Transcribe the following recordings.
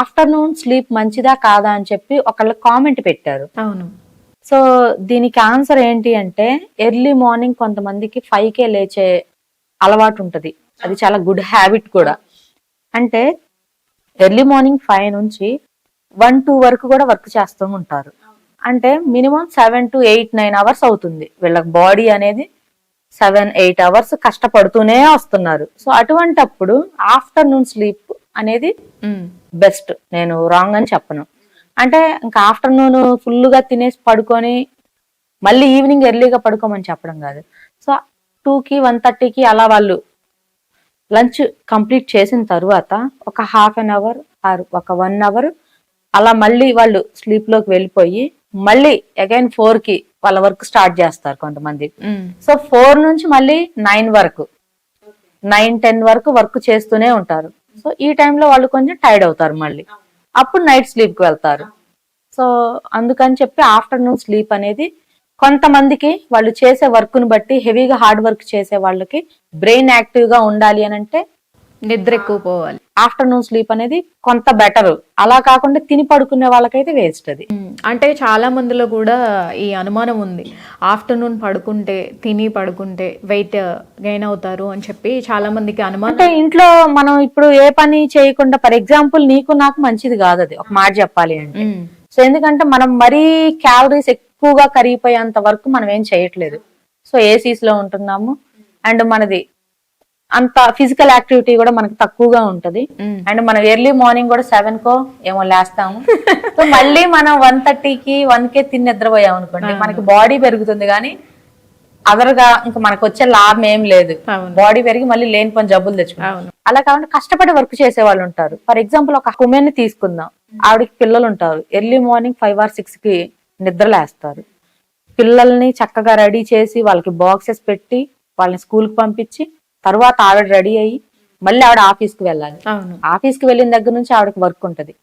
Afternoon sleep మంచిదా కాదా అని చెప్పి ఒకళ్ళు కామెంట్ పెట్టారు. అవును. సో దీనికి ఆన్సర్ ఏంటి అంటే ఎర్లీ మార్నింగ్ కొంతమందికి ఫైవ్ కే లేచే అలవాటు ఉంటది. అది చాలా గుడ్ హ్యాబిట్ కూడా. అంటే ఎర్లీ మార్నింగ్ ఫైవ్ నుంచి వన్ టూ వరకు కూడా వర్క్ చేస్తూ ఉంటారు. అంటే minimum seven to eight nine hours అవుతుంది. వీళ్ళకి బాడీ అనేది సెవెన్ ఎయిట్ అవర్స్ కష్టపడుతూనే వస్తున్నారు. సో అటువంటప్పుడు ఆఫ్టర్నూన్ స్లీప్ అనేది బెస్ట్ నేను రాంగ్ అని చెప్పను. అంటే ఇంకా ఆఫ్టర్నూన్ ఫుల్గా తినేసి పడుకొని మళ్ళీ ఈవినింగ్ ఎర్లీగా పడుకోమని చెప్పడం కాదు. సో టూ కి వన్ థర్టీకి అలా వాళ్ళు లంచ్ కంప్లీట్ చేసిన తర్వాత ఒక హాఫ్ అన్ అవర్ ఆర్ ఒక వన్ అవర్ అలా మళ్ళీ వాళ్ళు స్లీప్లోకి వెళ్ళిపోయి మళ్ళీ అగైన్ ఫోర్కి వాళ్ళ వర్క్ స్టార్ట్ చేస్తారు కొంతమంది. సో ఫోర్ నుంచి మళ్ళీ నైన్ వరకు నైన్ టెన్ వరకు వర్క్ చేస్తూనే ఉంటారు. సో ఈ టైంలో వాళ్ళు కొంచెం టైర్డ్ అవుతారు మళ్ళీ. అప్పుడు నైట్ స్లీప్కి వెళ్తారు. సో అందుకని చెప్పి ఆఫ్టర్నూన్ స్లీప్ అనేది కొంతమందికి వాళ్ళు చేసే వర్క్ను బట్టి హెవీగా హార్డ్ వర్క్ చేసే వాళ్ళకి బ్రెయిన్ యాక్టివ్గా ఉండాలి అని అంటే నిద్ర ఎక్కువ పోవాలి. ఆఫ్టర్నూన్ స్లీప్ అనేది కొంత బెటర్ అలా కాకుండా తిని పడుకునే వాళ్ళకైతే వేస్ట్ అది. అంటే చాలా మందిలో కూడా ఈ అనుమానం ఉంది. ఆఫ్టర్నూన్ పడుకుంటే తిని పడుకుంటే వెయిట్ గెయిన్ అవుతారు అని చెప్పి చాలా మందికి అనుమానం అంటే ఇంట్లో మనం ఇప్పుడు ఏ పని చేయకుండా ఫర్ ఎగ్జాంపుల్ నీకు నాకు మంచిది కాదు అది. ఒక మాట చెప్పాలి అంటే. సో ఎందుకంటే మనం మరీ క్యాలరీస్ ఎక్కువగా కరిగిపోయేంత వరకు మనం ఏం చేయట్లేదు. సో ఏసీస్లో ఉంటున్నాము. అండ్ మనది అంత ఫిజికల్ యాక్టివిటీ కూడా మనకి తక్కువగా ఉంటది. అండ్ మనం ఎర్లీ మార్నింగ్ కూడా సెవెన్ కో ఏమో లేస్తాము. సో మళ్ళీ మనం వన్ థర్టీకి వన్ కే తిని నిద్రపోయాం అనుకోండి మనకి బాడీ పెరుగుతుంది కానీ అదర్గా ఇంకా మనకు వచ్చే లాభం ఏం లేదు. బాడీ పెరిగి మళ్ళీ లేని పని జబ్బులు తెచ్చుకుంటాం. అలా కాకుండా కష్టపడి వర్క్ చేసే వాళ్ళు ఉంటారు. ఫర్ ఎగ్జాంపుల్ ఒక ఉమెన్ని తీసుకుందాం. ఆవిడకి పిల్లలు ఉంటారు. ఎర్లీ మార్నింగ్ ఫైవ్ ఆర్ సిక్స్కి నిద్రలేస్తారు పిల్లల్ని చక్కగా రెడీ చేసి వాళ్ళకి బాక్సెస్ పెట్టి వాళ్ళని స్కూల్కి పంపించి తర్వాత ఆవిడ రెడీ అయ్యి మళ్ళీ ఆవిడ ఆఫీస్కి వెళ్ళాలి. అవును. ఆఫీస్కి వెళ్ళిన దగ్గర నుంచి ఆవిడకి వర్క్ ఉంటది.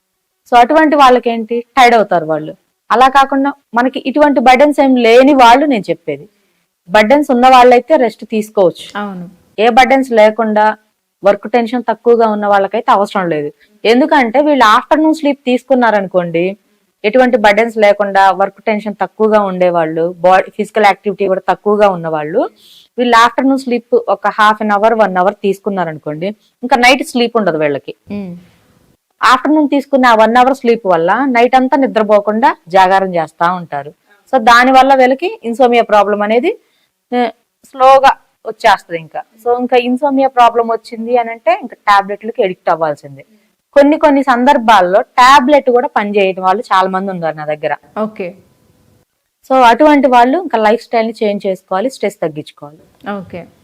సో అటువంటి వాళ్ళకి ఏంటి టైర్డ్ అవుతారు వాళ్ళు. అలా కాకుండా మనకి ఇటువంటి బర్డెన్స్ ఏం లేని వాళ్ళు నేను చెప్పేది. బర్డెన్స్ ఉన్న వాళ్ళైతే రెస్ట్ తీసుకోవచ్చు. అవును. ఏ బర్డెన్స్ లేకుండా వర్క్ టెన్షన్ తక్కువగా ఉన్న వాళ్ళకైతే అవసరం లేదు. ఎందుకంటే వీళ్ళు ఆఫ్టర్నూన్ స్లీప్ తీసుకున్నారనుకోండి ఎటువంటి బర్డెన్స్ లేకుండా వర్క్ టెన్షన్ తక్కువగా ఉండేవాళ్ళు బాడీ ఫిజికల్ యాక్టివిటీ కూడా తక్కువగా ఉన్నవాళ్ళు వీళ్ళు ఆఫ్టర్నూన్ స్లీప్ ఒక half an hour one hour తీసుకున్నారనుకోండి ఇంకా నైట్ స్లీప్ ఉండదు వీళ్ళకి. ఆఫ్టర్నూన్ తీసుకున్న ఆ వన్ అవర్ స్లీప్ వల్ల నైట్ అంతా నిద్రపోకుండా జాగారం చేస్తా ఉంటారు. సో దాని వల్ల వీళ్ళకి ఇన్సోమియా ప్రాబ్లం అనేది స్లోగా వచ్చేస్తుంది ఇంకా. సో ఇంకా ఇన్సోమియా ప్రాబ్లం వచ్చింది అని అంటే ఇంకా టాబ్లెట్లకి ఎడిక్ట్ అవ్వాల్సిందే. కొన్ని కొన్ని సందర్భాల్లో టాబ్లెట్ కూడా పనిచేయడం వాళ్ళు చాలా మంది ఉన్నారు నా దగ్గర. ఓకే. సో అటువంటి వాళ్ళు ఇంకా లైఫ్ స్టైల్ని చేంజ్ చేసుకోవాలి స్ట్రెస్ తగ్గించుకోవాలి. ఓకే.